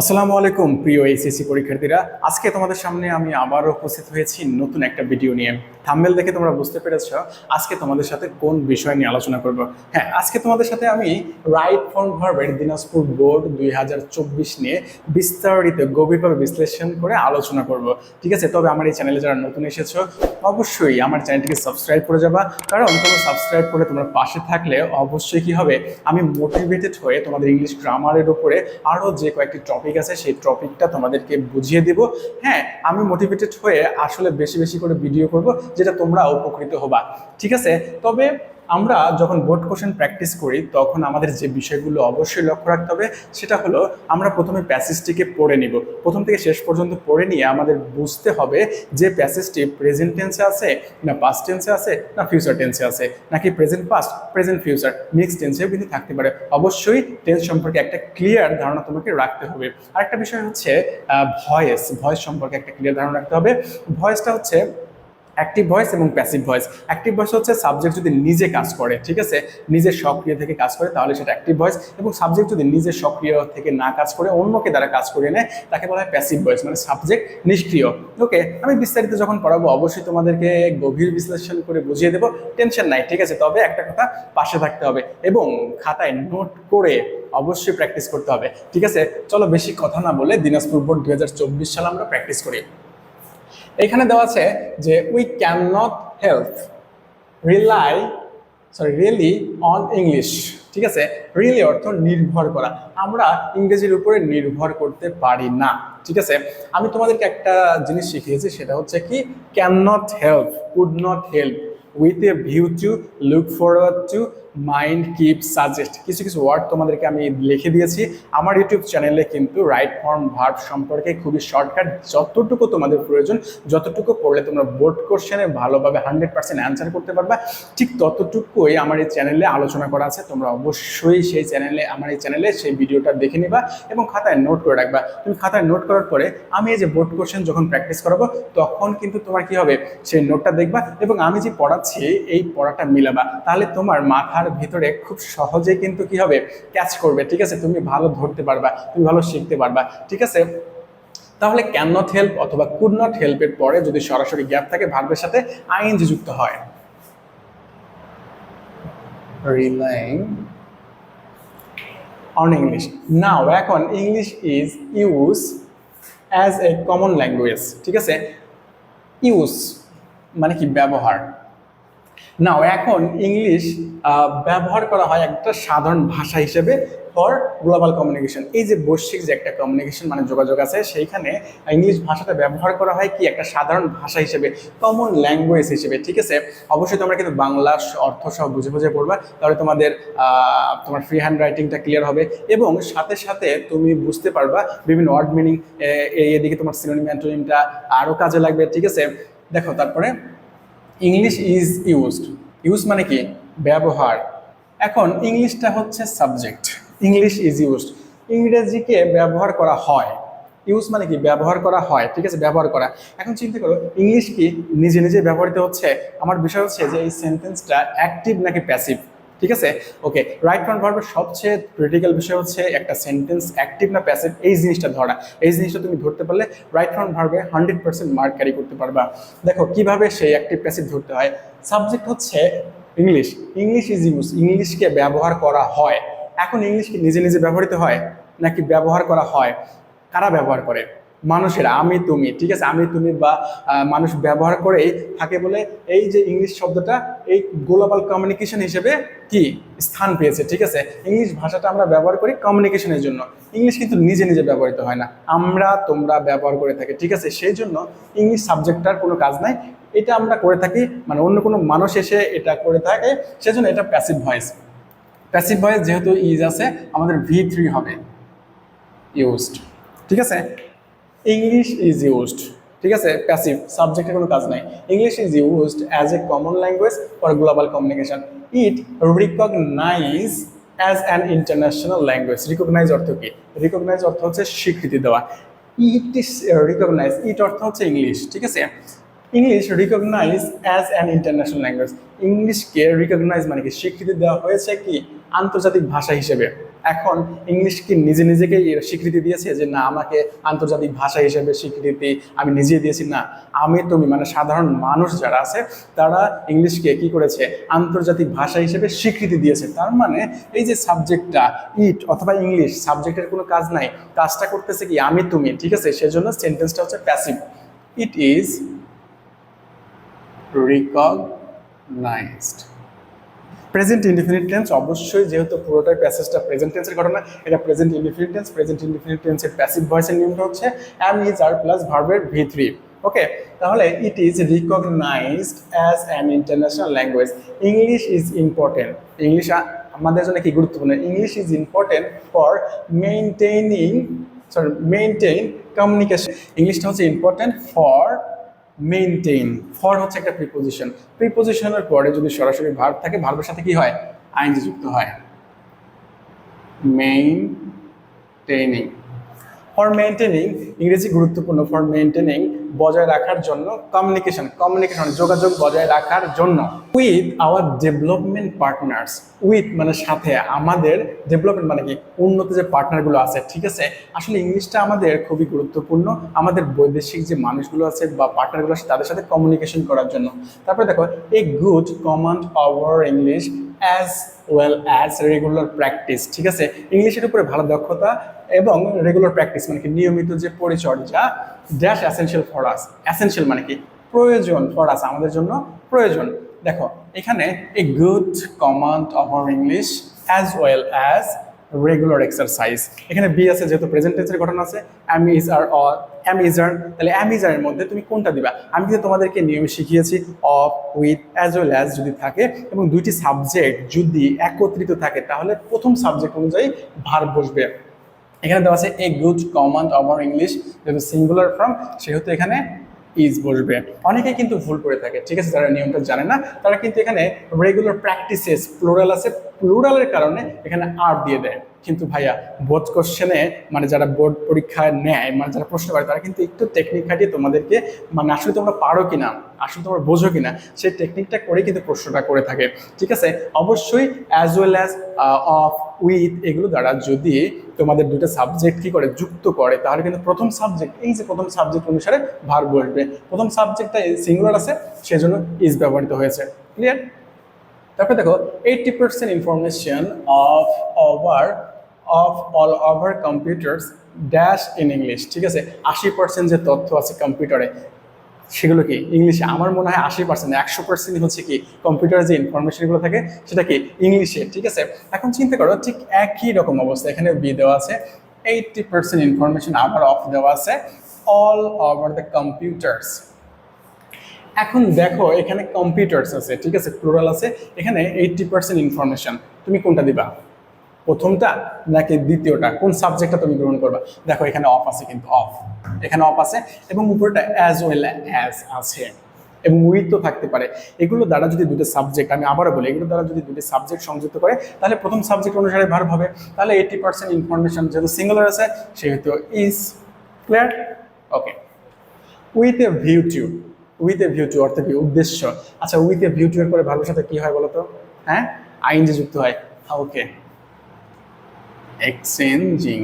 আসসালামু আলাইকুম, প্রিয় এইচএসসি পরীক্ষার্থীরা। আজকে তোমাদের সামনে আমি আবারও উপস্থিত হয়েছি নতুন একটা ভিডিও নিয়ে। থাম্বেল দেখে তোমরা বুঝতে পেরেছ আজকে তোমাদের সাথে কোন বিষয় নিয়ে আলোচনা করব। হ্যাঁ আজকে তোমাদের সাথে আমি রাইট ফর্ম ভার্বের দিনাজপুর বোর্ড দুই হাজার চব্বিশ নিয়ে বিস্তারিত গভীরভাবে বিশ্লেষণ করে আলোচনা করব। ঠিক আছে? তবে আমার এই চ্যানেলে যারা নতুন এসেছ, অবশ্যই আমার চ্যানেলটিকে সাবস্ক্রাইব করে যাবা। কারণ তোমরা সাবস্ক্রাইব করে তোমরা পাশে থাকলে অবশ্যই কি হবে? আমি মোটিভেটেড হয়ে তোমাদের ইংলিশ গ্রামারের উপরে আরও যে কয়েকটি টপিক আছে, সেই টপিকটা তোমাদেরকে বুঝিয়ে দেব। হ্যাঁ আমি মোটিভেটেড হয়ে আসলে বেশি বেশি করে ভিডিও করব, যেটা তোমরা উপকৃত হবা। ঠিক আছে? তবে আমরা যখন বোর্ড কোশ্চেন প্র্যাকটিস করি, তখন আমাদের যে বিষয়গুলো অবশ্যই লক্ষ্য রাখতে হবে, সেটা হলো আমরা প্রথমে প্যাসেজটিকে পড়ে নিব। প্রথম থেকে শেষ পর্যন্ত পড়ে নিয়ে আমাদের বুঝতে হবে যে প্যাসেজটি প্রেজেন্ট টেন্সে আছে না পাস্ট টেন্সে আছে না ফিউচার টেন্সে আছে। নাকি present past present future mix টেন্সেও কিন্তু থাকতে পারে। অবশ্যই টেন্স সম্পর্কে একটা ক্লিয়ার ধারণা তোমাকে রাখতে হবে। আরেকটা বিষয় হচ্ছে ভয়েস ভয়েস সম্পর্কে একটা ক্লিয়ার ধারণা রাখতে হবে। ভয়েসটা হচ্ছে অ্যাক্টিভ ভয়েস এবং প্যাসিভ ভয়েস অ্যাক্টিভ ভয়েস হচ্ছে সাবজেক্ট যদি নিজে কাজ করে, ঠিক আছে? নিজে সক্রিয় থেকে কাজ করে, তাহলে সেটা অ্যাক্টিভ ভয়েস এবং সাবজেক্ট যদি নিজে সক্রিয় থেকে না কাজ করে, অন্যকে দ্বারা কাজ করিয়ে নেয়, তাকে বলা হয় প্যাসিভ ভয়েস মানে সাবজেক্ট নিষ্ক্রিয়। ওকে আমি বিস্তারিত যখন পড়াবো, অবশ্যই তোমাদেরকে গভীর বিশ্লেষণ করে বুঝিয়ে দেবো। টেনশন নাই, ঠিক আছে? তবে একটা কথা পাশে থাকতে হবে এবং খাতায় নোট করে অবশ্যই প্র্যাকটিস করতে হবে, ঠিক আছে? চলো বেশি কথা না বলে দিনাজপুর বোর্ড দুই সালে আমরা প্র্যাকটিস করি। এখানে দেওয়া আছে যে we can not help rely sorry really on English ঠিক আছে? রিয়েলি অর্থ নির্ভর করা। আমরা ইংরেজির উপরে নির্ভর করতে পারি না, ঠিক আছে? আমি তোমাদেরকে একটা জিনিস শিখিয়েছি, সেটা হচ্ছে কি can not help could not help with a view to look forward to mind keep suggest কিছু কিছু ওয়ার্ড তোমাদেরকে আমি লিখে দিয়েছি। আমার ইউটিউব চ্যানেলে কিন্তু রাইট ফর্ম ভার্ব সম্পর্কে খুবই শর্টকাট যতটুকু তোমাদের প্রয়োজন, যতটুকু পড়লে তোমরা বোর্ড কোশ্চেনে ভালোভাবে হান্ড্রেড পার্সেন্ট অ্যান্সার করতে পারবা, ঠিক ততটুকুই আমার এই চ্যানেলে আলোচনা করা আছে। তোমরা অবশ্যই সেই চ্যানেলে আমার এই চ্যানেলে সেই ভিডিওটা দেখে নিবা এবং খাতায় নোট করে রাখবা। তুমি খাতায় নোট করার পরে আমি এই যে বোর্ড কোশ্চেন যখন প্র্যাকটিস করাবো, তখন কিন্তু তোমার কি হবে? সেই নোটটা দেখবা এবং আমি যে পড়াচ্ছি, এই পড়াটা মিলাবা। তাহলে তোমার মাথা মাথার ভিতরে খুব সহজে কিন্তু কি হবে? ক্যাচ করবে, ঠিক আছে? তুমি ভালো ধরতে পারবা, তুমি ভালো শিখতে পারবা, ঠিক আছে? তাহলে ক্যান নট হেল্প অথবা কুড নট হেল্পের পরে যদি সরাসরি গ্যাপ থাকে ভার্বের সাথে আইএনজি যুক্ত হয়। রিলাইং অন ইংলিশ নাও এখন English is use as a common language ঠিক আছে? ইউজ মানে কি? ব্যবহার। নাও এখন ইংলিশ ব্যবহার করা হয় একটা সাধারণ ভাষা হিসেবে ফর গ্লোবাল কমিউনিকেশন এই যে বৈশ্বিক যে একটা কমিউনিকেশন মানে যোগাযোগ আছে, সেইখানে ইংলিশ ভাষাটা ব্যবহার করা হয় কি একটা সাধারণ ভাষা হিসেবে কমন ল্যাঙ্গুয়েজ হিসেবে, ঠিক আছে? অবশ্যই তোমরা কিন্তু বাংলা অর্থ সহ বুঝে বুঝে পড়বা, তাহলে তোমাদের তোমার ফ্রি হ্যান্ড রাইটিংটা ক্লিয়ার হবে এবং সাথে সাথে তুমি বুঝতে পারবা বিভিন্ন ওয়ার্ড মিনিং এদিকে তোমার সিনোনিম অ্যান্টোনিমটা আরও কাজে লাগবে, ঠিক আছে? দেখো, তারপরে ইংলিশ ইজ ইউজড ইউজ মানে কি? ব্যবহার। এখন ইংলিশটা হচ্ছে সাবজেক্ট ইংলিশ ইজ ইউজড ইংরেজিকে ব্যবহার করা হয়। ইউজ মানে কি? ব্যবহার করা হয়। ঠিক আছে? ব্যবহার করা। এখন চিন্তা করো ইংলিশ কি? নিজে নিজে ব্যবহৃত হচ্ছে? আমার বিষয় হচ্ছে যে এই সেন্টেন্সটা অ্যাক্টিভ নাকি প্যাসিভ ঠিক আছে? ওকে রাইট ফ্রন্ট ভার্বের সবচেয়ে ক্রিটিক্যাল বিষয় হচ্ছে একটা সেন্টেন্স অ্যাক্টিভ না প্যাসিভ এই জিনিসটা ধরা। এই জিনিসটা তুমি ধরতে পারলে রাইট ফ্রন্ট ভার্বে হান্ড্রেড পার্সেন্ট মার্ক ক্যারি করতে পারবা। দেখো, কীভাবে সেই অ্যাক্টিভ প্যাসিভ ধরতে হয়? সাবজেক্ট হচ্ছে ইংলিশ ইংলিশ ইজ ইউজ ইংলিশকে ব্যবহার করা হয়। এখন ইংলিশ কি নিজে নিজে ব্যবহৃত হয়? নাকি ব্যবহার করা হয়? কারা ব্যবহার করে? মানুষেরা, আমি তুমি, ঠিক আছে? আমি তুমি বা মানুষ ব্যবহার করেই থাকে বলে এই যে ইংলিশ শব্দটা, এই গ্লোবাল কমিউনিকেশন হিসেবে কি? স্থান পেয়েছে, ঠিক আছে? ইংলিশ ভাষাটা আমরা ব্যবহার করি কমিউনিকেশনের জন্য। ইংলিশ কিন্তু নিজে নিজে ব্যবহৃত হয় না। আমরা, তোমরা ব্যবহার করে থাকি, ঠিক আছে? সেই জন্য ইংলিশ সাবজেক্টটার কোনো কাজ নাই। এটা আমরা করে থাকি মানে অন্য কোনো মানুষ এসে এটা করে থাকে, সেজন্য এটা প্যাসিভ ভয়েস প্যাসিভ ভয়েস যেহেতু ইজ আছে, আমাদের ভি থ্রি হবে ইউজড ঠিক আছে? ইংলিশ ইজ ইউজড ঠিক আছে? প্যাসিভ সাবজেক্টের কোনো কাজ নাই। English is used as a common language for global communication it recognise as an international language recognise অর্থ কি? রিকগনাইজ অর্থ হচ্ছে স্বীকৃতি দেওয়া। ইট ইস রিকগনাইজ ইট অর্থ হচ্ছে ইংলিশ ঠিক আছে? English recognise as an international language ইংলিশকে recognise মানে কি? স্বীকৃতি দেওয়া হয়েছে কি? আন্তর্জাতিক ভাষা হিসেবে। এখন ইংলিশ কি নিজে নিজেকেই স্বীকৃতি দিয়েছে যে, না, আমাকে আন্তর্জাতিক ভাষা হিসেবে স্বীকৃতি আমি নিজেই দিয়েছি না, আমি তুমি মানে সাধারণ মানুষ যারা আছে, তারা ইংলিশকে কি করেছে? আন্তর্জাতিক ভাষা হিসেবে স্বীকৃতি দিয়েছে। তার মানে এই যে সাবজেক্টটা ইট অথবা ইংলিশ সাবজেক্টের কোনো কাজ নাই। কাজটা করতেছে কি? আমি, তুমি, ঠিক আছে? সেজন্য সেন্টেন্সটা হচ্ছে passive it is recognised present indefinite tense অবশ্যই যেহেতু পুরোটাই প্যাসেজটা প্রেজেন্ট টেন্সের ঘটনা, এটা present indefinite tense present indefinite টেন্সের প্যাসিভ ভয়েসের নিয়মটা হচ্ছে অ্যাম ইজ আর প্লাস ভার্বের ভি থ্রি ওকে তাহলে it is recognised as an international language English is important English আমাদের জন্য কি গুরুত্বপূর্ণ? English is important for maintaining sorry maintain communication ইংলিশটা হচ্ছে ইম্পর্টেন্ট ফর মেনটেন ফর হচ্ছে একটা প্রিপোজিশন প্রিপোজিশনের পরে যদি সরাসরি ভার্ব থাকে ভার্বের সাথে কি হয়? আইনজি যুক্ত হয়। মেইনটেইনিং ফর মেনটেনিং ইংরেজি গুরুত্বপূর্ণ ফর মেনটেনিং বজায় রাখার জন্য কমিউনিকেশন কমিউনিকেশন যোগাযোগ বজায় রাখার জন্য with our development partners with মানে সাথে আমাদের ডেভেলপমেন্ট মানে কি? উন্নত যে পার্টনারগুলো আছে, ঠিক আছে? আসলে ইংলিশটা আমাদের খুবই গুরুত্বপূর্ণ। আমাদের বৈদেশিক যে মানুষগুলো আছে বা পার্টনারগুলো আছে, তাদের সাথে কমিউনিকেশন করার জন্য। তারপরে দেখো a good command our English as well as regular practice ঠিক আছে? ইংলিশের উপরে ভালো দক্ষতা এবং রেগুলার প্র্যাকটিস মানে কি? নিয়মিত যে পরিচর্যা dash essential for us essential মানে কি? প্রয়োজন ফর আস আমাদের জন্য প্রয়োজন। দেখো, এখানে a good command of our English as well as regular exercise এখানে বি আছে যেহেতু প্রেজেন্ট টেন্সের ঘটনা আছে am is are or is are তাহলে অ্যাম ইজ এর মধ্যে তুমি কোনটা দিবা? আমি কিন্তু তোমাদেরকে নিয়মে শিখিয়েছি of with as well as যদি থাকে এবং দুইটি সাবজেক্ট যদি একত্রিত থাকে, তাহলে প্রথম সাবজেক্ট অনুযায়ী ভার বসবে। এখানে দেওয়া আছে a good command of English যেহেতু সিঙ্গুলার ফর্ম সেহেতু এখানে ইজ বসবে। অনেকে কিন্তু ভুল করে থাকে, ঠিক আছে? যারা নিয়মটা জানে না, তারা কিন্তু এখানে রেগুলার প্র্যাকটিসেস প্লোরাল আছে প্লোরালের কারণে এখানে আর দিয়ে দেয়। কিন্তু ভাইয়া বোর্ড কোশ্চেনে মানে যারা বোর্ড পরীক্ষায় নেয় মানে যারা প্রশ্ন করে, তারা কিন্তু একটু টেকনিক খাটিয়ে তোমাদেরকে মানে আসলে তোমরা পারো কিনা, আসলে তোমরা বোঝো কিনা, সেই টেকনিকটা করে কিন্তু প্রশ্নটা করে থাকে। ঠিক আছে? অবশ্যই as well as of with এগুলো দ্বারা যদি তোমাদের দুটো সাবজেক্ট কি করে, যুক্ত করে, তাহলে কিন্তু প্রথম সাবজেক্ট এই যে প্রথম সাবজেক্ট অনুসারে ভার বসবে প্রথম সাবজেক্টটা সিঙ্গুলার আছে, সেজন্য ইজ ব্যবহৃত হয়েছে। ক্লিয়ার তারপরে দেখো eighty percent information of over of all over computers dash in English ঠিক আছে? আশি পার্সেন্ট যে তথ্য আছে কম্পিউটারে সেগুলো কি? ইংলিশে আমার মনে হয় আশি পার্সেন্ট একশো পার্সেন্ট হচ্ছে কি? কম্পিউটারে যে ইনফরমেশনগুলো থাকে, সেটা কি? ইংলিশে ঠিক আছে? এখন চিন্তা করো, ঠিক একই রকম অবস্থা, এখানে বি দেওয়া আছে এইটটি পার্সেন্ট ইনফরমেশন আবার অফ দেওয়া আছে অল ওভার দ্য কম্পিউটার্স এখন দেখো, এখানে কম্পিউটার্স আছে, ঠিক আছে? প্লুরাল আছে, এখানে এইটটি পার্সেন্ট ইনফরমেশন তুমি কোনটা দিবা? প্রথমটা নাকি দ্বিতীয়টা? কোন সাবজেক্টটা তুমি গ্রহণ করবা? দেখো, এখানে অফ আছে কিন্তু অফ এখানে অফ আছে এবং উপরটা অ্যাজ ওয়েল অ্যাজ আছে। এবং উইথ তো থাকতে পারে। এগুলো দ্বারা যদি দুটো সাবজেক্ট আমি আবারও বলি, এগুলো দ্বারা যদি দুটো সাবজেক্ট সংযুক্ত করে, তাহলে প্রথম সাবজেক্ট অনুসারে ভার্ব হবে। তাহলে এইটি পার্সেন্ট ইনফরমেশন যেহেতু সিঙ্গুলার আছে, সেহেতু is clear okay with a view to with a view to অর্থাৎ কি? উদ্দেশ্য। আচ্ছা উইথ এ ভিউ টু এর পরে ভার্বের সাথে কি হয় বলতো? হ্যাঁ? আইন যে যুক্ত হয়। Okay exchanging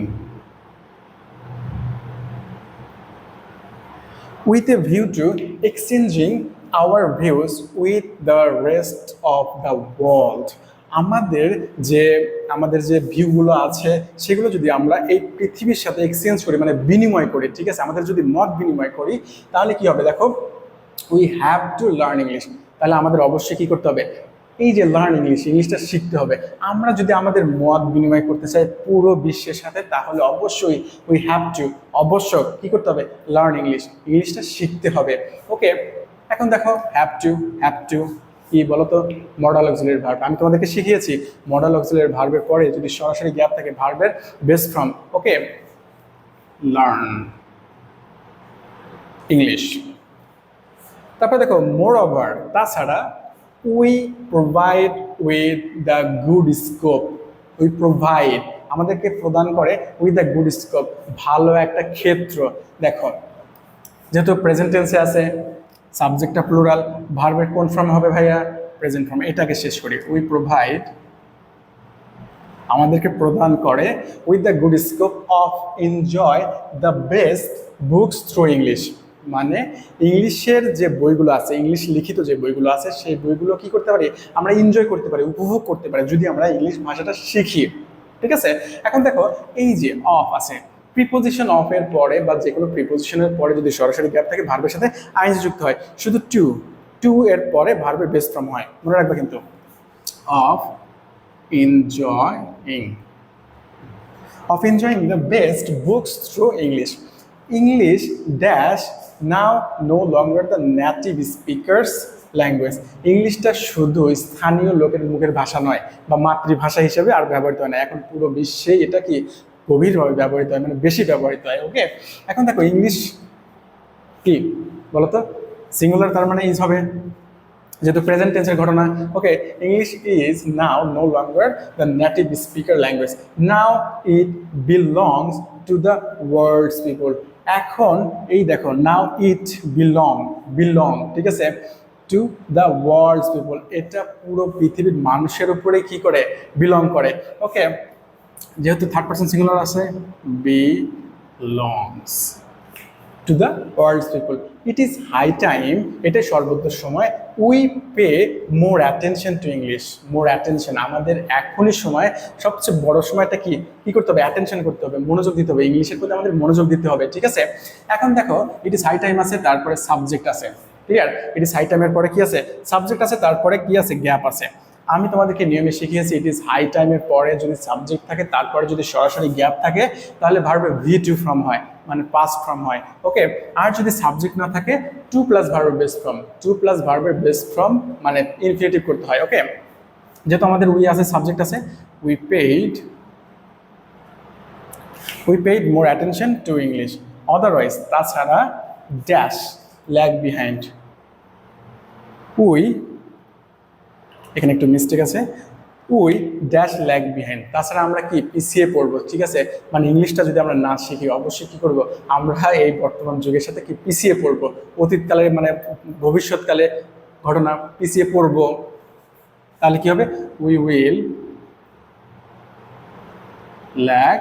with a view to exchanging our views with the rest of the world. আমাদের যে আমাদের যে ভিউগুলো আছে, সেগুলো যদি আমরা এই পৃথিবীর সাথে এক্সচেঞ্জ করি মানে বিনিময় করি, ঠিক আছে? আমাদের যদি মত বিনিময় করি, তাহলে কি হবে দেখো? We have to learn English তাহলে আমাদের অবশ্যই কি করতে হবে? এই যে লার্ন ইংলিশ ইংলিশটা শিখতে হবে। আমরা যদি আমাদের মত বিনিময় করতে চাই পুরো বিশ্বের সাথে, তাহলে অবশ্যই উই হ্যাভ টু অবশ্য কি করতে হবে? লার্ন ইংলিশ ইংলিশটা শিখতে হবে। ওকে এখন দেখো হ্যাভ টু হ্যাভ টু কি বলতো? মডাল অক্সিলারি ভার্ব আমি তোমাদেরকে শিখিয়েছি মডাল অক্সিলারি ভার্বের পরে যদি সরাসরি গ্যাপ থাকে ভার্বের base form okay learn English তারপর দেখো মোর ওভার তাছাড়া we provide with the good scope we provide আমাদেরকে প্রদান করে উইথ দ্য গুড স্কোপ ভালো একটা ক্ষেত্র। দেখো, যেহেতু প্রেজেন্ট টেন্সে আছে সাবজেক্টটা প্লুরাল ভার্বের কোন ফর্ম হবে ভাইয়া? প্রেজেন্ট ফর্ম এটাকে শেষ করি। উই প্রোভাইড আমাদেরকে প্রদান করে with the good scope of enjoy the best books through English মানে ইংলিশের যে বইগুলো আছে, ইংলিশ লিখিত যে বইগুলো আছে, সেই বইগুলো কি করতে পারি? আমরা এনজয় করতে পারি, উপভোগ করতে পারি যদি আমরা ইংলিশ ভাষাটা শিখি। ঠিক আছে? এখন দেখো, এই যে অফ আছে প্রিপোজিশন অফ এর পরে বা যে কোনো প্রিপোজিশনের পরে যদি সরাসরি গ্যাপ থাকে ভার্বের সাথে আইন যুক্ত হয়। শুধু টু টু এর পরে ভার্বের বেস ফ্রম হয়। মনে রাখবে কিন্তু of enjoying, of enjoying the best books through English English dash now, no longer the native speakers language ইংলিশটা শুধু স্থানীয় লোকের মুখের ভাষা নয়, বা মাতৃভাষা হিসেবে আর ব্যবহৃত হয় না। এখন পুরো বিশ্বে এটা কি গভীরভাবে ব্যবহৃত হয় মানে বেশি ব্যবহৃত হয় ওকে এখন দেখো ইংলিশ কি? বলতো সিঙ্গুলার তার মানে ইজ হবে, যেহেতু প্রেজেন্ট টেন্সের ঘটনা okay English is now no longer the native speaker language now it belongs to the world's people এখন এই দেখো নাও ইট বিলং বিলং ঠিক আছে? টু দ্য ওয়ার্ল্ডস পিপল এটা পুরো পৃথিবীর মানুষের উপরে কি করে? বিলং করে। ওকে যেহেতু থার্ড পার্সন সিঙ্গুলার আছে belongs to the world's people it is high time এটা সর্বোচ্চ সময় we pay more attention to English more attention আমাদের এখনই সময়, সবচেয়ে বড় সময়টা কি? কি করতে হবে? অ্যাটেনশন করতে হবে, মনোযোগ দিতে হবে ইংলিশের প্রতি আমাদের মনোযোগ দিতে হবে, ঠিক আছে? এখন দেখো ইট ইজ হাই টাইম আছে, তারপরে সাবজেক্ট আছে ক্লিয়ার ইট ইজ হাই টাইমের পরে কি আছে? সাবজেক্ট আছে, তারপরে কি আছে? গ্যাপ আছে। আমি তোমাদেরকে নিয়মে শিখিয়েছি ইট ইজ হাই টাইমের পরে যদি সাবজেক্ট থাকে, তারপরে যদি সরাসরি গ্যাপ থাকে, তাহলে ভার্বে ভি টু ফ্রম হয় মানে পাস ফ্রম হয়। ওকে আর যদি সাবজেক্ট না থাকে টু প্লাস ভার্বের বেস ফ্রম টু প্লাস ভার্বের বেস ফ্রম মানে ইনফিনিটিভ করতে হয়। ওকে যেহেতু আমাদের উই আছে সাবজেক্ট আছে we paid we paid more attention to English otherwise তাছাড়া ড্যাশ ল্যাগ বিহাইন্ড উই এখানে একটু মিস্টেক আছে। উই ড্যাশ ল্যাগ বিহাইন্ড তাছাড়া আমরা কি পিছিয়ে পড়ব, ঠিক আছে? মানে ইংলিশটা যদি আমরা না শিখি, অবশ্যই কী করব? আমরা এই বর্তমান যুগের সাথে কি পিছিয়ে পড়ব? অতীতকালে মানে ভবিষ্যৎকালে ঘটনা পিছিয়ে পড়ব। তাহলে কি হবে? উই উইল ল্যাগ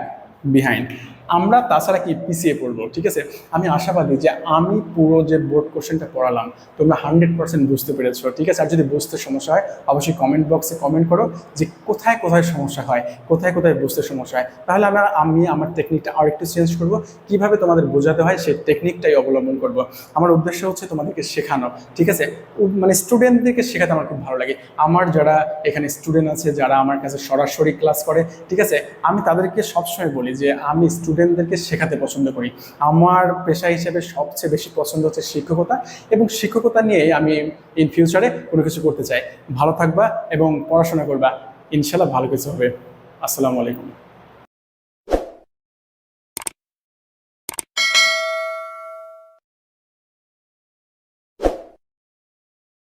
বিহাইন্ড আমরা তাছাড়া কি পিছিয়ে পড়ব ঠিক আছে? আমি আশাবাদী যে আমি পুরো যে বোর্ড কোশ্চেনটা পড়ালাম, তোমরা হান্ড্রেড পার্সেন্ট বুঝতে পেরেছ, ঠিক আছে? আর যদি বুঝতে সমস্যা হয়, অবশ্যই কমেন্ট বক্সে কমেন্ট করো যে কোথায় কোথায় সমস্যা হয়, কোথায় কোথায় বুঝতে সমস্যা হয়। তাহলে আমরা, আমি আমার টেকনিকটা আর একটু চেঞ্জ করব, কীভাবে তোমাদের বোঝাতে হয় সেই টেকনিকটাই অবলম্বন করব। আমার উদ্দেশ্য হচ্ছে তোমাদেরকে শেখানো, ঠিক আছে? মানে স্টুডেন্টদেরকে শেখাতে আমার খুব ভালো লাগে। আমার যারা এখানে স্টুডেন্ট আছে, যারা আমার কাছে সরাসরি ক্লাস করে, ঠিক আছে? আমি তাদেরকে সবসময় বলি যে আমি স্টুডেন্টদেরকে শেখাতে পছন্দ করি। আমার পেশা হিসেবে সবচেয়ে বেশি পছন্দ হচ্ছে শিক্ষকতা এবং শিক্ষকতা নিয়ে আমি ইন ফিউচারে কোনো কিছু করতে চাই। ভালো থাকবা এবং পড়াশোনা করবা। ইনশাল্লাহ ভালো কিছু হবে। আসসালামু আলাইকুম।